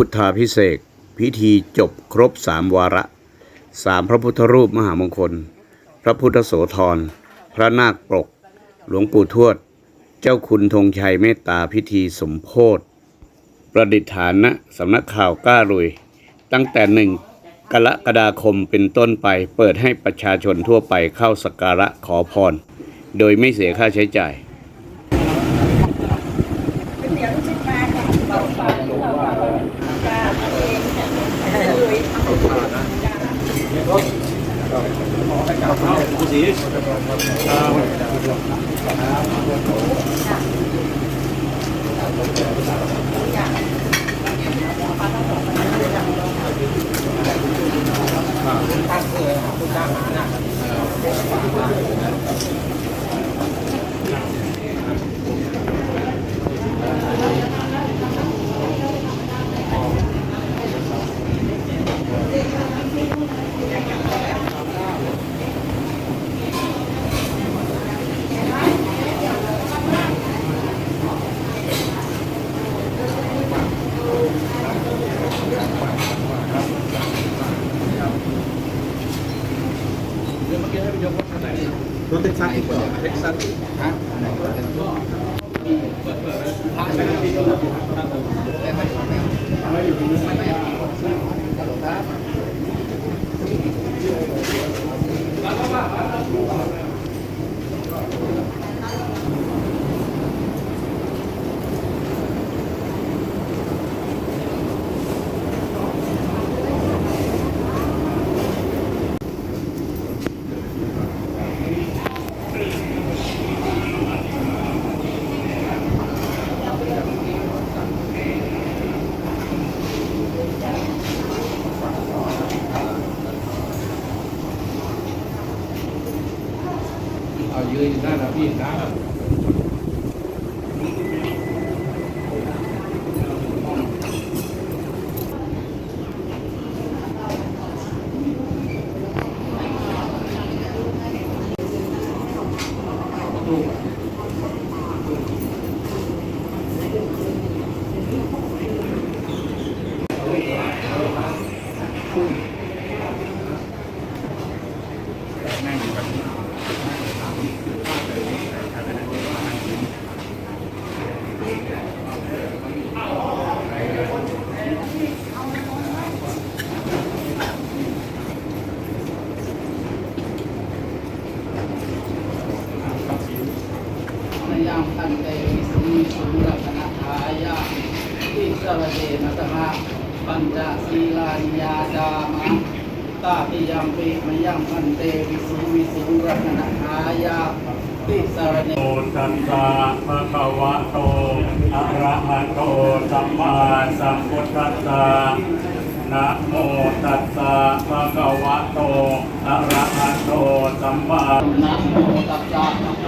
พุทธาพิเศษพิธีจบครบสามวาระสามพระพุทธรูปมหามงคล พระพุทธโสธร พระนาคปก หลวงปู่ทวด เจ้าคุณธงชัยเมตตาพิธีสมโพธประดิษฐานณสำนักข่าวกล้าลุย ตั้งแต่หนึ่งกรกฎาคมเป็นต้นไปเปิดให้ประชาชนทั่วไปเข้าสักการะขอพร โดยไม่เสียค่าใช้จ่าย ผู้สีอ่าคุณจ้างนะ ปิมยังพันเตวิสุวิสุรัตนาทายาติสรณโตตัสสะภะคะวะโตอะระหะโตสัมมาสัมพุทธัสสะนะโมตัสสะภะคะวะโต อะระหะโต สัมมา นะโมตัสสะนะโม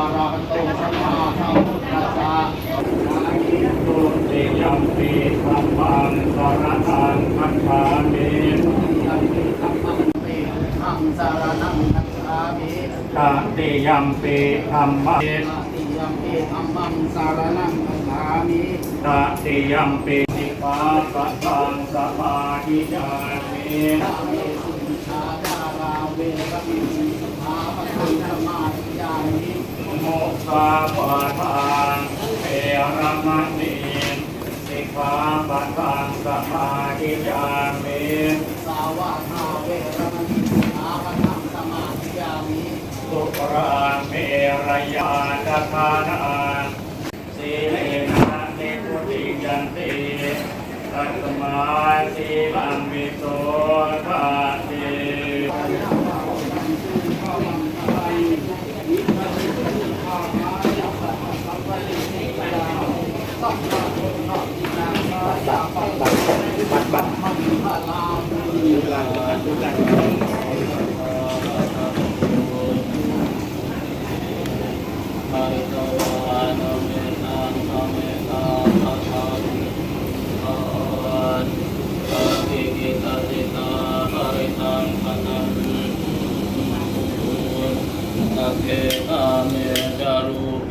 อะระหะโตสัมมาสัมพุทธัสสะ ตุติยัมปิธัมมังสรณังคัจฉามิ ยัมปิธัมมังเปธัม สารนังคัจฉามิตติยัมปิธัมมังนาติยัมปิธัมมังสารนังคัจฉามิตติยัมปิสิกขาปะทังสมาธิยามิตาเมสุวิชาจาราเวรมิสุภาปฏิธรรมาธิยามิโมกขาวาทานเอรมณีสิกขาปะทังสมาธิยามิสาวาทาเวรมณีสุภาปฏิสมาธิยามิ สุ ราเมรยาตทานาสีเลนะนิพุติยันติตัตมาสีลังวิโสทาเต เกตาเมจารูเป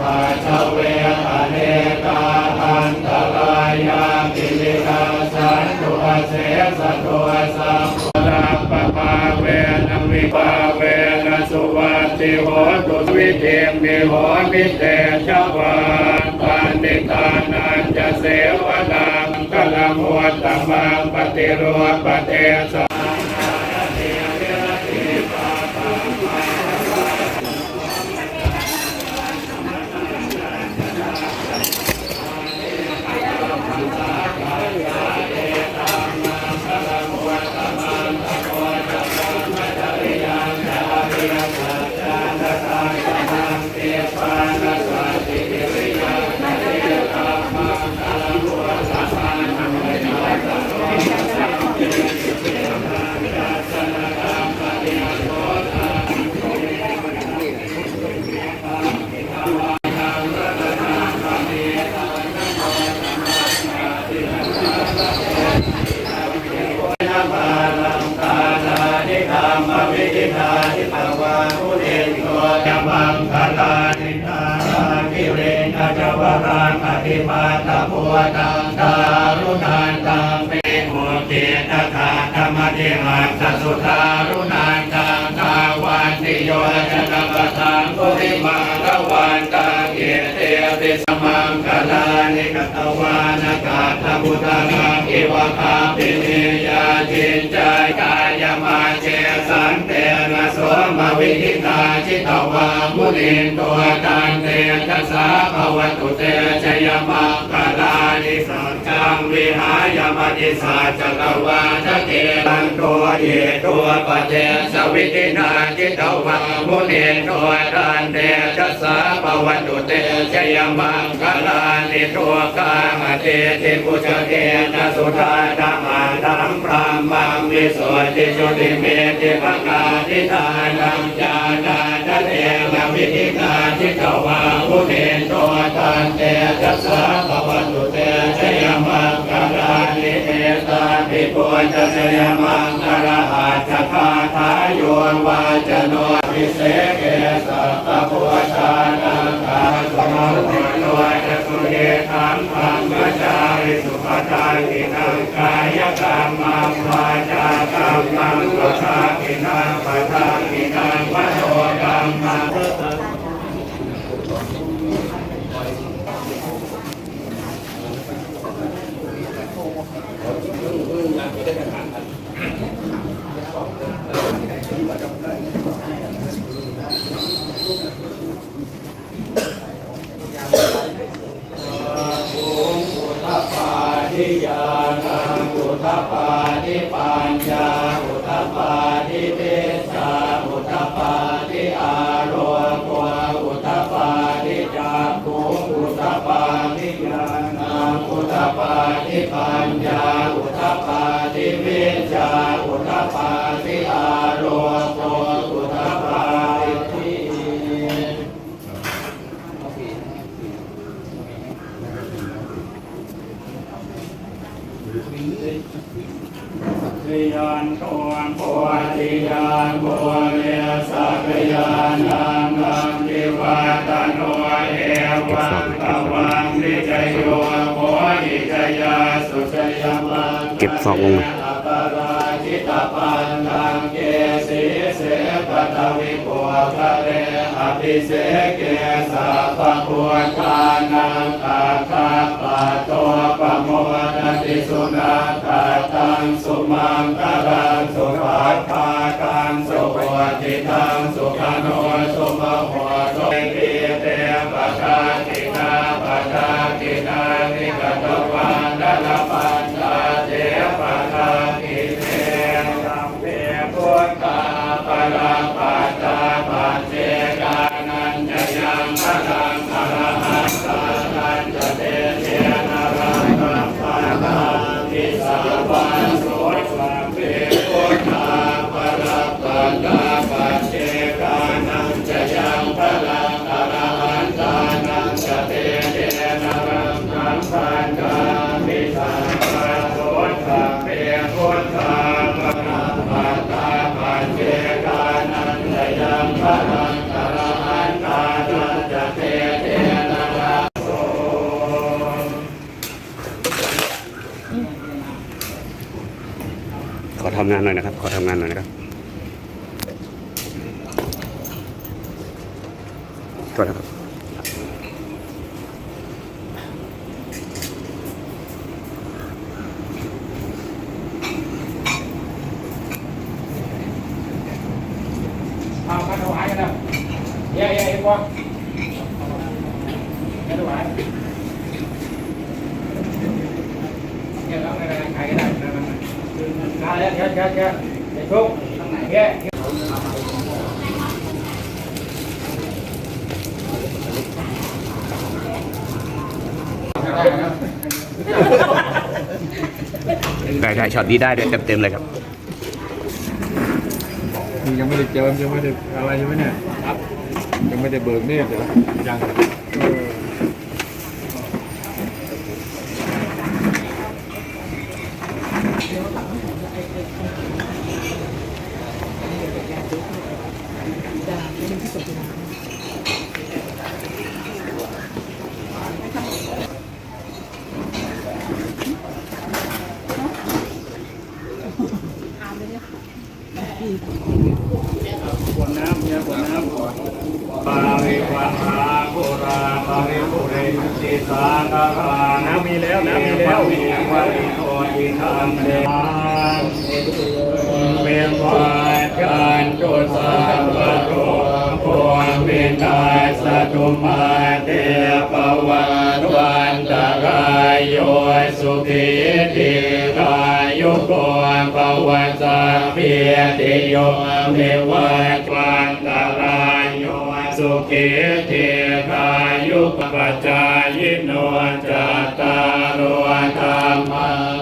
ปาชเวอเนกาอันตรายากิลิกาสันตุเสสะโตสัมพุทธปปปาเวนวิปาเวนสุวัติโหตุวิเทมิโหมิเตชะวานปันติตานันจะเสวนามังคลมุตตมังปฏิโรธปเตส มวิธินาทิตวามุเรนโกจะมังคลานิทานาคิเรนจวรังอธิมาตะพัวตังการุณานตังเปโมเกตคาธรรมเทหัสสุทารุณานตังกาวันติโยชนะปะทังกุริมาละวันตังเกเตติสมังคลานิกตวานากาตบุตรังอิวะคาปิเนยาจินใจายกายมาเจสันเต วิหิ ตาจิตวามุนินตัวตันเตทัสสะภวตุเตชยมังคลานิสังฆังวิหายมติสาจักวาทะเกตังตัวเยตัวปะเจสวิตินาจิตวามุนินตัวตันเตทัสสะภวตุเตชยมังคลานิตัวกามเตติปุจเกนสุธาธรรมาธัมพรามังวิสุทธิจุติเมติภกาทิทานังจานาทะ มวิธิกาทิตวามุเนนโตตันเตจัสสะภวัตุเตชยมังคลานิเอตาปิปุจชยมังคลาหัจคาทายโยวาจโนวิเศษเกสัพพพุทธานังคาสมาธิโนจะสุเยธังธรรมจาริสุขตาหินังกายกรรมังวาจากรรมังปัทาหินังปทาหินังวโน วิชาอุทปาทิอาโรโกอุทปาทิทิยานโตโพธิยานโพเมสักยานังนังทิวาตโนเอวังตวังนิจโยโพธิจยาสุจยมังเก็บซอกลงมา ทิตปันตังเกสีเสปตวิปุคะเรอภิเสเกสัพพะวทานังตาคาปะโตปะโมนติสุนาตาตังสุมังตารัง จ อทำงานหน่อยนะครับ ขอทำงานหน่อยนะครับโทษนะครับ เอาข้าถวายกันแล้วเย้เย้เย้พวกข้าถวายเย้แล้วไงใครก็ได้นะมัน มาแล้วเยอะเยอะเยอะเดี๋ยวทุกทางไหนแกได้ได้ช็อตนี้ได้ด้เต็มเต็มเลยครับยังไม่ได้เจิมยังไม่ได้อะไรใช่ไหมเนี่ยครับยังไม่ได้เบิกเนตรเหรอยัง เออ ขวดน้ำเนี่ยขวดน้ำปาริวัตาปุราปาริปุเรนติสาคาราน้ำมีแล้วน้ำมีแล้วมีวันโทอิธรรมเดชเวียนวายการจุสาปะโรพวงเวนต ตุมาเตปวันวันตรายโยสุขีติกายุโกปวันสัพเพียติโยเมวัตวันตรายโยสุขีติกายุปปัจจายโนจัตตารวธรรม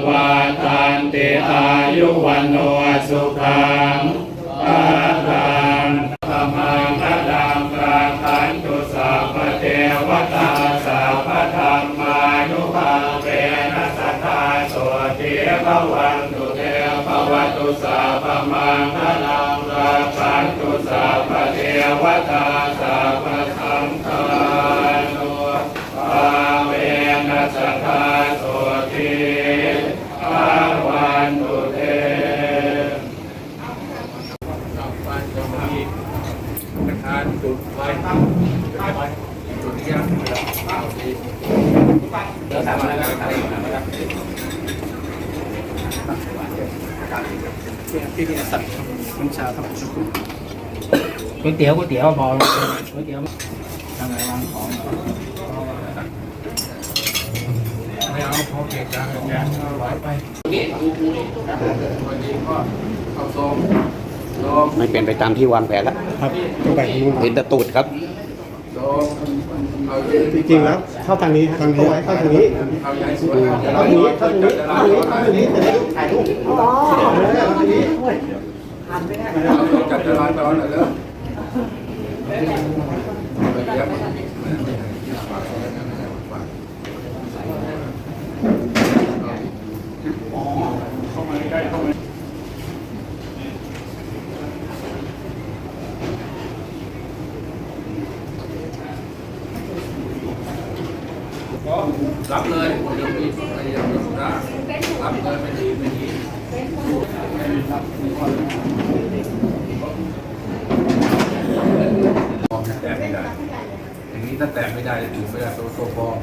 วาทันติอายุวันโนสุขังอาทัง นุภาเวนัสทาโสติภวันตุเทภวตุสัพพมังคลังราคันตุสัพพเทวตาสัพพสังฆานุภาเวนัสทธาโสติภวันตุเท ประธานจุดไว้ตั้งจุดที่ยังเอาดี เดี๋ยวสั่งมาแล้วกันพี่พี่สั่งน้ำชาครับก๋วยเตี๋ยวก๋วยเตี๋ยวพอก๋วยเตี๋ยวทำไงวางของไม่เอาพอเกะกะแกเอาไว้ไปไม่เป็นไปตามที่วางแผนแล้วครับต้องไปเห็นตะตูดครับ จริงๆแล้วเข้าทางนี้ทางนี้เข้าทางนี้เข้าทางนี้เข้าทางนี้เข้าทางนี้เข้าทางนี้จะได้ถ่ายรูปอ๋อเข้าทางนี้จัดจราจรหน่อยแล้ว รับเลยเดี๋ยวมีพยายามรับเลยไม่ดีไม่ดี ฟองแตกไม่ได้ อย่างนี้ถ้าแตกไม่ได้ถูกไม่ได้ตัวโซฟอง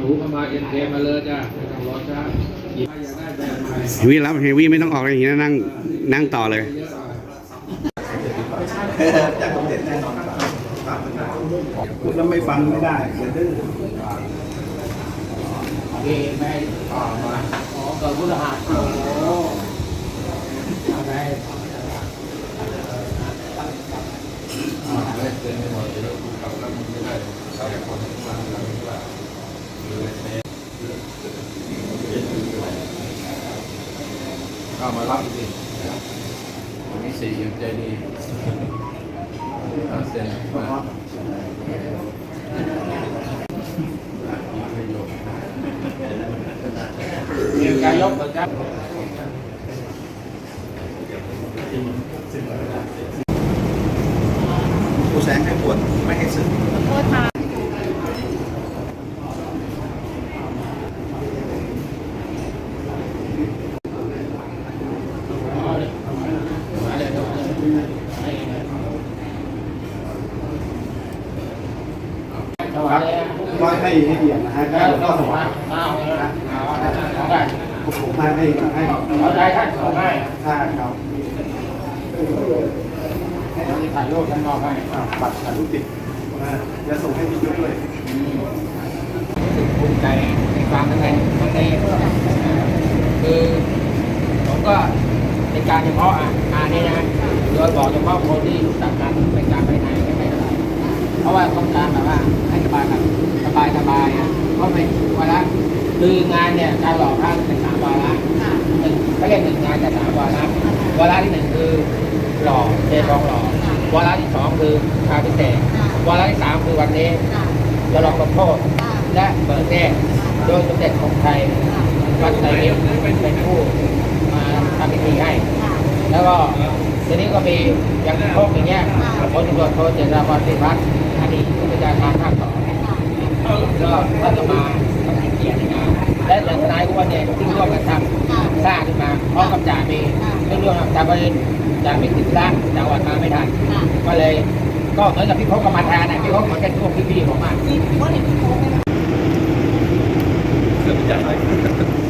หนูเข้ามาเอ็นเกมาเลยจ้ะไม่ต้องรอช้าอยากได้แบบไหนเฮวี่รับเฮวี่ไม่ต้องออกอย่างนี้นะนั่งนั่งต่อเลยพูดแล้วไม่ฟังไม่ได้เดือเอไม่ต่อมาอ๋อเกิดพุทธหัสโอ้โหอะไรอ่าเล่นเดเลยแล้วกูกลับแล้วมึงไม่ได้เอาแต่ คนที่มาแล้วมึงว่าเข้ามารับสิวันนี้สี่ยังใจดีเอาเซ็นมาประโยชน์ เรียน การยกเหมือนกันกูแสงให้ปวดไม่ให้สึกถวายเลยก็ให้ให้เดียดนะฮะแล้วก็ ก็ ส ถ ว วาย ย เอาเลยเอาเอาได้ ผมมาให้ให้ เอาใจท่านเอาให้ ค่าเขา ถ่ายรูปท่านมอบให้ อ่าบัตรถ่ายรูปติดอ่าจะส่งให้พี่ยุ้ยด้วย ภูมิใจในความตั้งใจ คือผมก็เป็นการเฉพาะอะงานนี้นะโดยบอกเฉพาะคนที่รู้จักกันเป็นการไปไหนไม่ไปไหนเพราะว่าต้องการแบบว่าให้สบายแบบสบายสบายอะเพราะเป็นวาระคืองานเนี่ยการหล่อพระเป็นสามวาระหนึ่งเขาเรียกหนึ่งงานแต่สามวาระวาระที่หนึ่งคือหล่อเททองหล่อวาระที่สองคือชาพิเศษวาระที่สามคือวันนี้จะลองลงโทษและเปิดแน่ โดยสมเด็จของไทยวัดไตรมิตรเป็นผู้มาทำพิธีให้ แล้วก็ทีนี้ก็มีอย่างพวกอย่างเงี้ยพลตำรวจโทเจษฎาพรพิพัฒน์อดีตผู้บัญชาการภาคสองก็ท่านจะมาทำเกียรติงานและอย่างนายทุกวันเนี่ยที่ร่วมกันทำสร้างขึ้นมาพร้อมกับจ่ามีเรื่องร่วมกับจ่าบริจ่ามีติดร้างจ่าวัดมาไม่ทันก็เลย ก็เหมือนกับพี่พกกับมาแทนนะพี่พกเหมือนกันพวกพี่ๆผมอะเสื้อเป็นจัดอะไร